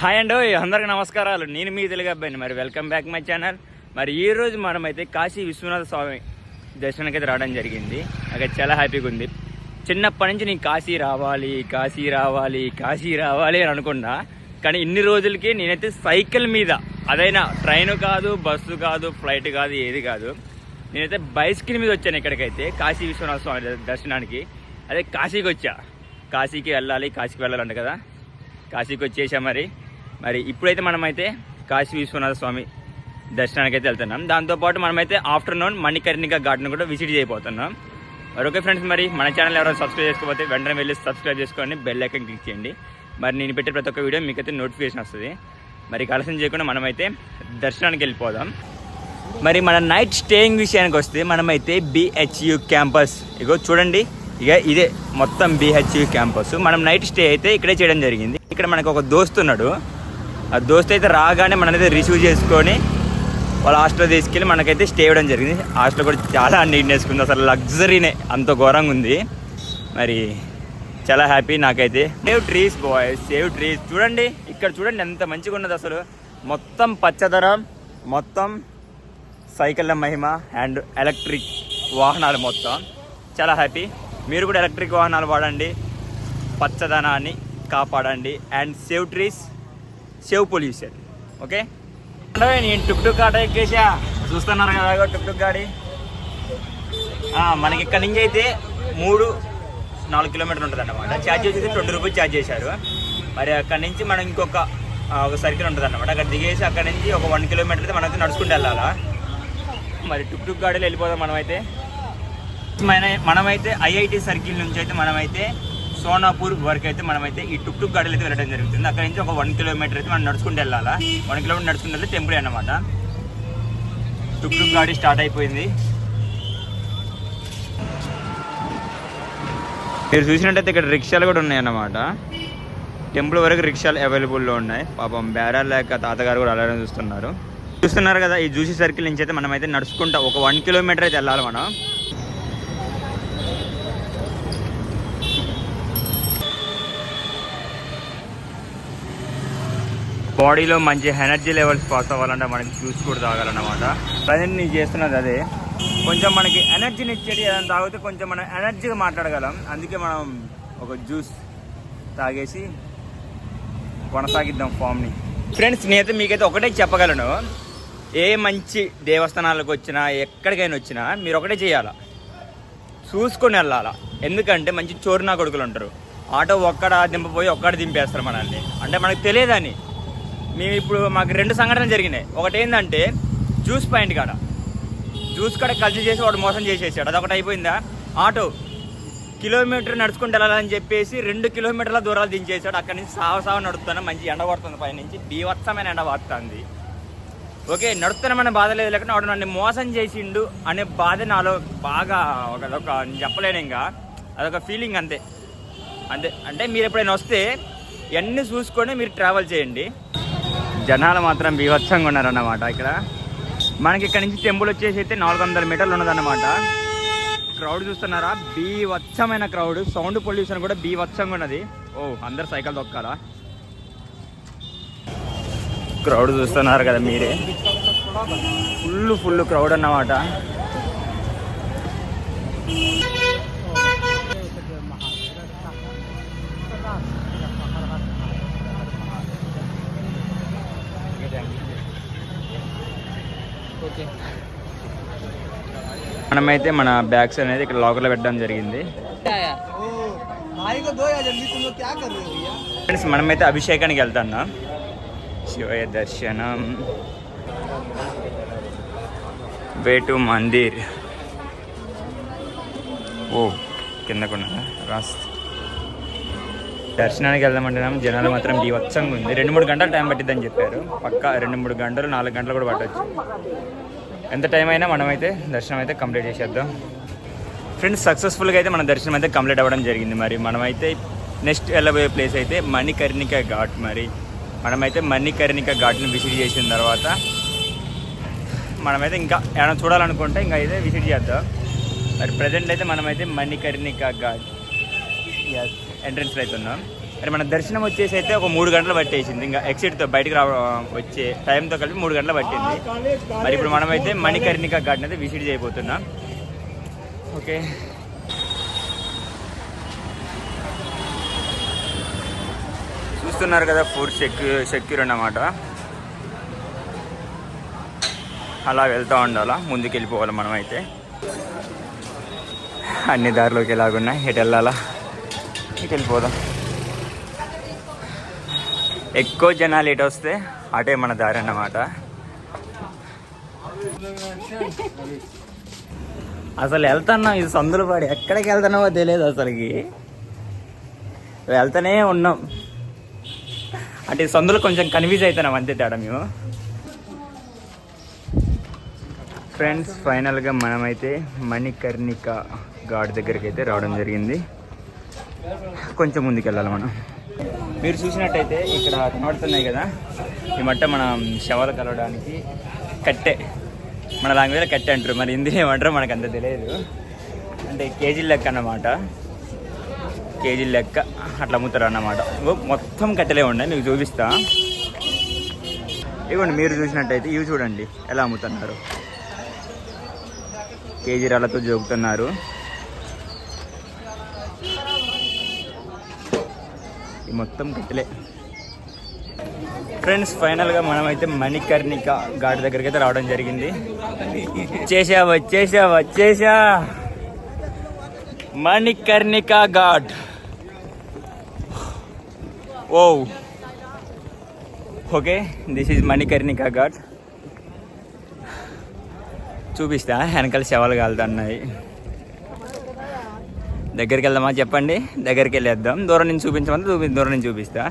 Hi అండి అందరికీ నమస్కారాలు. నేను మీ తెలుగు అబ్బాయిని. మరి వెల్కమ్ బ్యాక్ మై ఛానల్. మరి ఈ రోజు మనమైతే కాశీ విశ్వనాథ స్వామి దర్శనానికి అయితే రావడం జరిగింది. అక్కడ చాలా హ్యాపీగా ఉంది. చిన్నప్పటి నుంచి నేను కాశీ రావాలి కాశీ రావాలి కాశీ రావాలి అని అనుకున్నా. కానీ ఇన్ని రోజులకి నేనైతే సైకిల్ మీద అదైనా ట్రైన్ కాదు బస్సు కాదు ఫ్లైట్ కాదు ఏది కాదు నేనైతే బైస్కిల్ మీద వచ్చాను ఇక్కడికైతే కాశీ విశ్వనాథ స్వామి దర్శనానికి. అదే కాశీకి వచ్చా. కాశీకి వెళ్ళాలి కాశీకి వెళ్ళాలంట కదా. కాశీకి వచ్చేసా మరి. మరి ఇప్పుడైతే మనమైతే కాశీ విశ్వనాథ స్వామి దర్శనానికి అయితే వెళ్తున్నాం దాంతోపాటు మనమైతే ఆఫ్టర్నూన్ మణికర్ణిక గార్డెన్ కూడా విజిట్ చేయబోతున్నాం. మరి ఓకే ఫ్రెండ్స్ మరి మన ఛానల్ ఎవరైనా సబ్స్క్రైబ్ చేసుకోకపోతే వెంటనే వెళ్ళి సబ్స్క్రైబ్ చేసుకోండి బెల్ ఐకన్ క్లిక్ చేయండి. మరి నేను పెట్టే ప్రతి ఒక్క వీడియో మీకైతే నోటిఫికేషన్ వస్తుంది. మరి ఆలస్యం చేయకుండా మనమైతే దర్శనానికి వెళ్ళిపోదాం. మరి మన నైట్ స్టేయింగ్ విషయానికి వస్తే మనమైతే బిహెచ్యు క్యాంపస్. ఇగో చూడండి ఇక ఇదే మొత్తం బిహెచ్యు క్యాంపస్. మనం నైట్ స్టే అయితే ఇక్కడే చేయడం జరిగింది. ఇక్కడ మనకు ఒక దోస్తు ఉన్నాడు. ఆ దోస్త్ అయితే రాగానే మనమైతే రిసీవ్ చేసుకొని వాళ్ళ హాస్టల్ తీసుకెళ్ళి మనకైతే స్టే ఇవ్వడం జరిగింది. హాస్టల్ కూడా చాలా నీట్నెస్ ఉంది అసలు లగ్జరీనే అంత ఘోరంగా ఉంది. మరి చాలా హ్యాపీ నాకైతే. Save trees bye save trees చూడండి ఇక్కడ చూడండి ఎంత మంచిగా ఉన్నది అసలు. మొత్తం పచ్చదనం మొత్తం సైకిళ్ళ మహిమ అండ్ ఎలక్ట్రిక్ వాహనాలు మొత్తం. చాలా హ్యాపీ మీరు కూడా ఎలక్ట్రిక్ వాహనాలు వాడండి. పచ్చదనాన్ని కాపాడండి. And save trees save pollution okay? అంటే నేను టుక్ టుక్ ఆటో ఎక్కేసా చూస్తున్నారు కదా టుక్ టుక్ గాడి మనకి ఇక్కడ నుంచి అయితే మూడు నాలుగు కిలోమీటర్లు ఉంటుంది అన్నమాట ఛార్జ్ చేసి ట్వంటీ రూపీస్ ఛార్జ్ చేశారు. మరి అక్కడ నుంచి మనం ఇంకొక ఒక సర్కిల్ ఉంటుంది అన్నమాట అక్కడ దిగేసి అక్కడ నుంచి ఒక వన్ కిలోమీటర్ అయితే మనకి నడుచుకుంటూ వెళ్ళాలా? మరి టుక్ టుక్ గాడీలో వెళ్ళిపోదాం మనమైతే. మన మనమైతే ఐఐటి సర్కిల్ నుంచి అయితే మనమైతే సోనాపూర్ వరకు అయితే మనమైతే ఈ టుక్ టుక్ గాడిలో అయితే వెళ్ళడం జరుగుతుంది. అక్కడ నుంచి ఒక వన్ కిలోమీటర్ అయితే మనం నడుచుకుంటూ వెళ్ళాలా? వన్ కిలోమీటర్ నడుచుకుంటూ వెళ్తే టెంపుల్ అనమాట టుక్ టుక్ గాడి స్టార్ట్ అయిపోయింది. మీరు చూసినట్టయితే ఇక్కడ రిక్షాలు కూడా ఉన్నాయన్నమాట టెంపుల్ వరకు రిక్షాలు అవైలబుల్లో ఉన్నాయి. పాపం బేరాలు లేక తాతగారు కూడా అలానే చూస్తున్నారు. చూస్తున్నారు కదా ఈ జూసీ సర్కిల్ నుంచి అయితే మనం అయితే నడుచుకుంటా ఒక వన్ కిలోమీటర్ అయితే వెళ్ళాలి మనం. బాడీలో మంచి ఎనర్జీ లెవెల్స్ పాస్ అవ్వాలంటే మనకి జ్యూస్ కూడా తాగాలన్నమాట. ప్రజెంట్ నేను చేస్తున్నది అదే. కొంచెం మనకి ఎనర్జీని ఇచ్చేది ఏదైనా తాగితే కొంచెం మనం ఎనర్జీగా మాట్లాడగలం. అందుకే మనం ఒక జ్యూస్ తాగేసి కొనసాగిద్దాం ఫామ్ని. ఫ్రెండ్స్ నేనైతే మీకైతే ఒకటే చెప్పగలను. ఏ మంచి దేవస్థానాలకు వచ్చినా ఎక్కడికైనా వచ్చినా మీరు ఒకటే చేయాలా? చూసుకొని వెళ్ళాలా? ఎందుకంటే మంచి చోరునా కొడుకులు ఉంటారు. ఆటో ఒక్కడ దింపపోయి ఒక్కడ దింపేస్తారు మనల్ని. అంటే మనకు తెలియదని. మేము ఇప్పుడు మాకు రెండు సంఘటనలు జరిగినాయి. ఒకటి ఏంటంటే జ్యూస్ పాయింట్ కాడ. జ్యూస్ కాడ కలిసి చేసి వాడు మోసం చేసేసాడు. అదొకటి అయిపోయిందా? ఆటో. కిలోమీటర్ నడుచుకుంటూ వెళ్ళాలని చెప్పేసి రెండు కిలోమీటర్ల దూరాలు దించేసాడు. అక్కడి నుంచి సావ సావ నడుస్తాను మంచి ఎండ పడుతుంది పైనుంచి బీవత్సమైన ఎండ పడుతుంది ఓకే నడుస్తున్నామనే బాధ లేదు. లేకుండా వాడు నన్ను మోసం చేసిండు అనే బాధ నాలో బాగా ఒక ఒక చెప్పలేను ఇంకా. అదొక ఫీలింగ్ అంతే. అంతే. అంటే మీరు ఎప్పుడైనా వస్తే ఇవన్నీ చూసుకొని మీరు ట్రావెల్ చేయండి. జనాలు మాత్రం బీభత్సంగా ఉన్నారన్నమాట ఇక్కడ. మనకి ఇక్కడ నుంచి టెంపుల్ వచ్చేసి అయితే నాలుగు వందల మీటర్లు ఉన్నదన్నమాట. క్రౌడ్ చూస్తున్నారా? బీవత్సమైన క్రౌడ్ సౌండ్ పొల్యూషన్ కూడా బీవత్సంగా ఉన్నది. ఓ అందరు సైకిల్ తొక్కాలా? క్రౌడ్ చూస్తున్నారు కదా మీరే. ఫుల్ ఫుల్ క్రౌడ్ అన్నమాట. మనమైతే మన బ్యాగ్స్ అనేది ఇక్కడ లాకర్లో పెట్టడం జరిగింది. ఫ్రెండ్స్ మనమైతే అభిషేకానికి వెళ్తున్నాం శివయ దర్శనం. Way to Mandir. ఓ కిందకున్నా. రాస్త దర్శనానికి వెళ్దామంటున్నాం. జనాలు మాత్రం బీవత్సంగా ఉంది. రెండు మూడు గంటలు టైం పట్టిద్దని చెప్పారు. పక్క రెండు మూడు గంటలు నాలుగు గంటలు కూడా పట్టచ్చు. ఎంత టైం అయినా మనమైతే దర్శనం అయితే కంప్లీట్ చేసేద్దాం. ఫ్రెండ్స్ సక్సెస్ఫుల్గా అయితే మన దర్శనం అయితే కంప్లీట్ అవ్వడం జరిగింది మరి. మనమైతే నెక్స్ట్ వెళ్ళబోయే ప్లేస్ అయితే మణికర్ణిక ఘాట్ మరి. మనమైతే మణికర్ణిక ఘాట్ని విసిట్ చేసిన తర్వాత మనమైతే ఇంకా ఏమైనా చూడాలనుకుంటే ఇంకా అయితే విసిట్ చేద్దాం. మరి ప్రజెంట్ అయితే మనమైతే మణికర్ణిక ఘాట్. ఎంట్రన్స్లో అయితే ఉన్నాం. మరి మన దర్శనం వచ్చేసి అయితే ఒక మూడు గంటలు పట్టేసింది. ఇంకా ఎగ్జిట్తో బయటకు రా వచ్చే టైంతో కలిపి మూడు గంటలు పట్టింది. మరి ఇప్పుడు మనమైతే మణికర్ణిక గార్డెన్ అయితే విజిట్ చేయబోతున్నాం. ఓకే. చూస్తున్నారు కదా ఫుడ్ సెక్యూ సెక్యూర్ అన్నమాట. అలా వెళ్తూ ఉండాలా? ముందుకు వెళ్ళిపోవాలి మనమైతే? అన్ని దారిలోకి ఎలాగున్నాయి? ఎటు వెళ్ళాలా? ఇటు వెళ్ళిపోదాం? ఎక్కువ జనాలు ఇటు వస్తే అటే మన దారి అన్నమాట. అసలు వెళ్తున్నాం ఇది సందులు పడి ఎక్కడికి వెళ్తున్నామో తెలియదు అసలుకి. వెళ్తానే ఉన్నాం. అంటే ఈ కొంచెం కన్ఫ్యూజ్ అవుతున్నాం అంతే తేడా మేము. ఫ్రెండ్స్ ఫైనల్గా మనమైతే మణికర్ణిక ఘాట్ దగ్గరికి అయితే రావడం జరిగింది. కొంచెం ముందుకు వెళ్ళాలి మనం. మీరు చూసినట్టయితే ఇక్కడ కనబడుతున్నాయి కదా. ఈ మట్ట మనం శవాలు కలవడానికి కట్టె. మన లాంగ్వేజ్లో కట్టె అంటారు. మరి హిందీ ఏమంటారో మనకు అంత తెలియదు. అంటే కేజీ లెక్క అన్నమాట. కేజీ లెక్క అట్లా అమ్ముతారు అన్నమాట. మొత్తం కట్టెలే ఉన్నాయి. నీకు చూపిస్తా. ఇవ్వండి మీరు చూసినట్టయితే ఇవి చూడండి. ఎలా అమ్ముతున్నారు. కేజీ రాళ్ళతో జోగుతున్నారు ఈ మొత్తం కట్టెలే ఫ్రెండ్స్ ఫైనల్గా మనమైతే మణికర్ణిక ఘాట్ దగ్గరికి అయితే రావడం జరిగింది. వచ్చేసా వచ్చేసా వచ్చేసా Manikarnika ghat. Oh okay this is Manikarnika ghat. చూపిస్తా వెనకాల శవాలు కాలుతున్నాయి. దగ్గరికి వెళ్దామా చెప్పండి? దగ్గరికి వెళ్ళేద్దాం దూరం నుంచి చూపించమంటే చూపి దూరం నుంచి చూపిస్తా.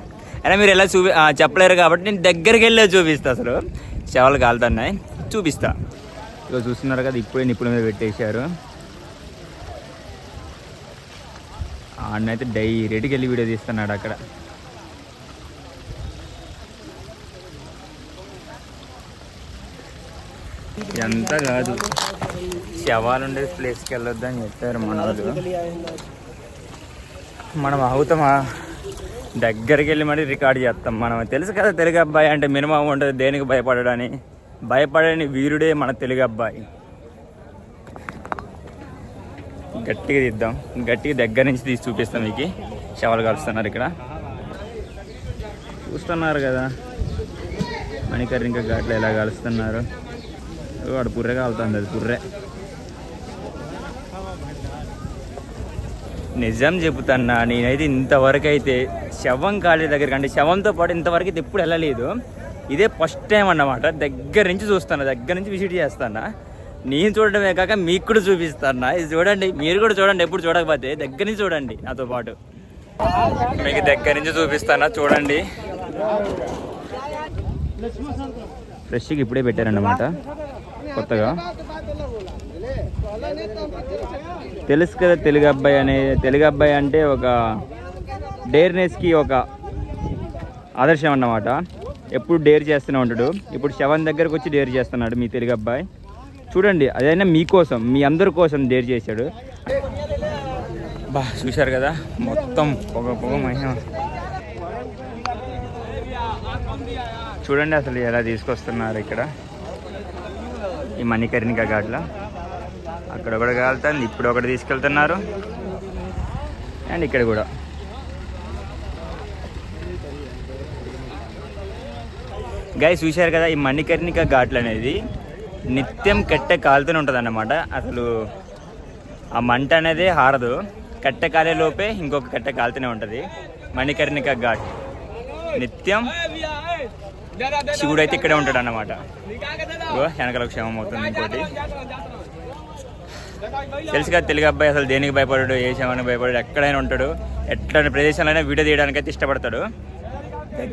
అయినా మీరు ఎలా చూపి చెప్పలేరు కాబట్టి నేను దగ్గరికి వెళ్ళే చూపిస్తా అసలు. చెవలు కాలుతున్నాయి. చూపిస్తా. ఇక చూస్తున్నారు కదా ఇప్పుడే నిప్పుల మీద పెట్టేశారు. ఆడనైతే డైరెక్ట్కి వెళ్ళి వీడియో తీస్తున్నాడు అక్కడ. ఎంత కాదు. శవాలు ఉండే ప్లేస్కి అని చెప్పారు మన వాళ్ళు మనం అవుతామా? దగ్గరికి వెళ్ళి మరి రికార్డ్ చేస్తాం. మనం తెలుసు కదా తెలుగు అబ్బాయి అంటే మినిమం ఉంటుంది దేనికి భయపడడని. భయపడని వీరుడే మన తెలుగు అబ్బాయి. గట్టిగా తీద్దాం గట్టిగా దగ్గర నుంచి తీసి చూపిస్తాం మీకు. శవాలు కలుస్తున్నారు ఇక్కడ. చూస్తున్నారు కదా. మణికర్ ఇంకా ఘాట్లో ఎలా కలుస్తున్నారు. వాడు పుర్రె కాలుతుంది అది పుర్రె. నిజం చెబుతున్నా నేనైతే ఇంతవరకు అయితే శవం కాలే దగ్గర అంటే శవంతో పాటు ఇంతవరకు అయితే ఎప్పుడు వెళ్ళలేదు. ఇదే ఫస్ట్ టైం అన్నమాట. దగ్గర నుంచి చూస్తాను దగ్గర నుంచి విజిట్ చేస్తాను నేను చూడడమే కాక మీకు కూడా చూపిస్తాను ఇది చూడండి మీరు కూడా చూడండి ఎప్పుడు చూడకపోతే దగ్గర నుంచి చూడండి నాతో పాటు. మీకు దగ్గర నుంచి చూపిస్తానా చూడండి. ఫ్రెష్గా ఇప్పుడే పెట్టారన్నమాట కొత్తగా. తెలుసు కదా తెలుగు అబ్బాయి అనే తెలుగు అబ్బాయి అంటే ఒక డేర్నెస్కి ఒక ఆదర్శం అన్నమాట. ఎప్పుడు డేర్ చేస్తూనే ఉంటాడు. ఇప్పుడు శవన్ దగ్గరకు వచ్చి డేర్ చేస్తున్నాడు మీ తెలుగు అబ్బాయి. చూడండి అదైనా మీకోసం మీ అందరి కోసం డేర్ చేశాడు. బా చూశారు కదా? మొత్తం పొగ పొగ మహిమ. చూడండి అసలు ఎలా తీసుకొస్తున్నారు ఇక్కడ. ఈ మణికర్ణిక ఘాట్లో. అక్కడ ఒకటి కాలుతుంది. ఇప్పుడు ఒకటి తీసుకెళ్తున్నారు. అండ్ ఇక్కడ కూడా. గాయ చూశారు కదా ఈ మణికర్ణిక ఘాట్లు అనేది నిత్యం కట్టె కాలుతూనే ఉంటుంది అన్నమాట అసలు ఆ మంట అనేది హారదు. కట్టె కాలే లోపే ఇంకొక కట్టె కాలుతూనే ఉంటుంది. మణికర్ణిక ఘాట్. నిత్యం శివుడు అయితే ఇక్కడే ఉంటాడు అన్నమాట ఇగో వెనకాల క్షేమం అవుతుంది ఇంకోటి. తెలుసు కదా తెలుగు అబ్బాయి అసలు దేనికి భయపడాడు ఏ శవానికి భయపడాడు ఎక్కడైనా ఉంటాడు ఎట్లాంటి ప్రదేశాలైనా వీడియో తీయడానికి అయితే ఇష్టపడతాడు.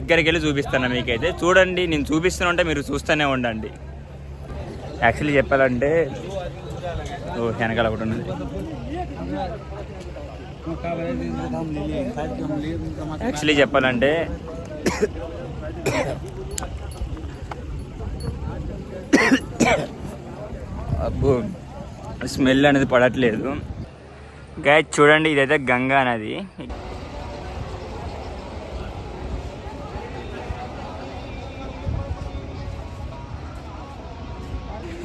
దగ్గరికి వెళ్ళి చూపిస్తాను మీకైతే. చూడండి నేను చూపిస్తూనే ఉంటే మీరు చూస్తూనే ఉండండి. యాక్చువల్లీ చెప్పాలంటే ఓ వెనకాల ఒకటి ఉన్నది యాక్చువల్లీ చెప్పాలంటే అబ్బో. స్మెల్ అనేది పడట్లేదు. గాయ చూడండి ఇదైతే గంగా నది.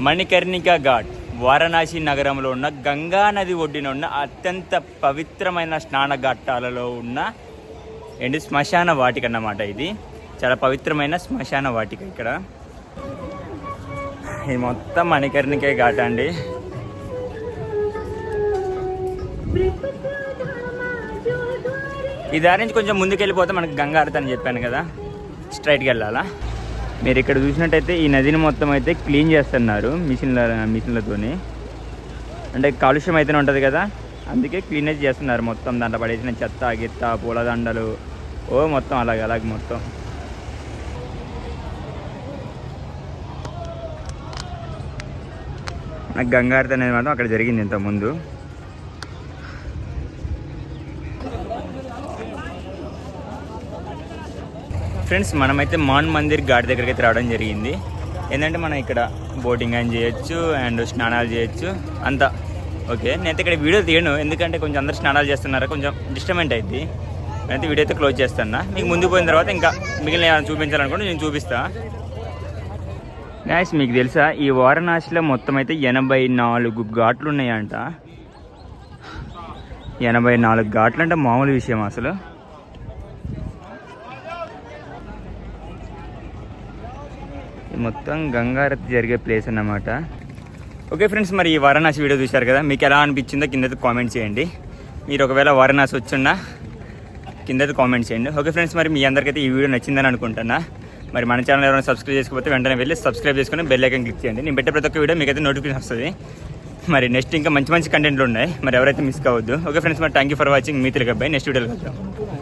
మణికర్ణిక ఘాట్ వారణాసి నగరంలో ఉన్న గంగా నది ఒడ్డిన ఉన్న అత్యంత పవిత్రమైన స్నాన ఘట్టాలలో ఉన్న ఏంటి? శ్మశాన వాటిక అన్నమాట ఇది. చాలా పవిత్రమైన శ్మశాన వాటిక ఇక్కడ. ఇది మొత్తం మణికర్ణికే ఘాట్ అండి. ఈ దారి నుంచి కొంచెం ముందుకు వెళ్ళిపోతే మనకి గంగారతి అని చెప్పాను కదా. స్ట్రైట్కి వెళ్ళాలా? మీరు ఇక్కడ చూసినట్టయితే ఈ నదిని మొత్తం అయితే క్లీన్ చేస్తున్నారు మిషన్ల మిషన్లతోని. అంటే కాలుష్యం అయితేనే ఉంటుంది కదా. అందుకే క్లీనేజ్ చేస్తున్నారు మొత్తం. దాంట్లో పడేసిన చెత్త గిత్త పూలదండలు. ఓ మొత్తం అలాగ అలాగే మొత్తం. నాకు గంగారతి అనేది మాత్రం అక్కడ జరిగింది ఇంతకుముందు. ఫ్రెండ్స్ మనమైతే మాన్ మందిర్ ఘాట్ దగ్గరికి అయితే రావడం జరిగింది. ఏంటంటే మనం ఇక్కడ బోటింగ్ అని చేయొచ్చు అండ్ స్నానాలు చేయొచ్చు అంతా. ఓకే నేనైతే ఇక్కడ వీడియో తీయను ఎందుకంటే కొంచెం అందరు స్నానాలు చేస్తున్నారు కొంచెం డిస్టర్బెంట్ అయింది నేనైతే వీడియో అయితే క్లోజ్ చేస్తాను మీకు ముందు పోయిన తర్వాత ఇంకా మిగిలిన ఏమైనా చూపించాలనుకుంటే నేను చూపిస్తా. గాయస్ మీకు తెలుసా ఈ వారణాసిలో మొత్తం అయితే ఎనభై నాలుగు ఘాట్లు ఉన్నాయంట. ఎనభై నాలుగు ఘాట్లు అంటే మామూలు విషయం అసలు. మొత్తం గంగారతి జరిగే ప్లేస్ అన్నమాట. ఓకే ఫ్రెండ్స్ మరి ఈ వారణాసి వీడియో చూశారు కదా? మీకు ఎలా అనిపించిందో కింద కామెంట్ చేయండి. మీరు ఒకవేళ వారణాసి వచ్చిన్నా కింద కామెంట్ చేయండి. ఓకే ఫ్రెండ్స్ మరి మీ అందరికైతే ఈ వీడియో నచ్చిందని అనుకుంటున్నా. మరి మన ఛానల్ ఎవరైనా సబ్స్క్రైబ్ చేసుకోకపోతే వెంటనే వెళ్ళి సబ్స్క్రైబ్ చేసుకుని బెల్ ఐకన్ క్లిక్ చేయండి. నేను పెట్టే ప్రతి ఒక్క వీడియో మీకైతే నోటిఫికేషన్ వస్తుంది. మరి నెక్స్ట్ ఇంకా మంచి మంచి కంటెంట్లు ఉన్నాయి. మరి ఎవరైతే మిస్ కావద్దు. ఓకే ఫ్రెండ్స్ మరి థ్యాంక్ యూ ఫర్ వాచింగ్ మీ తెలుగు నెక్స్ట్ వీడియోలో కలుద్దాం.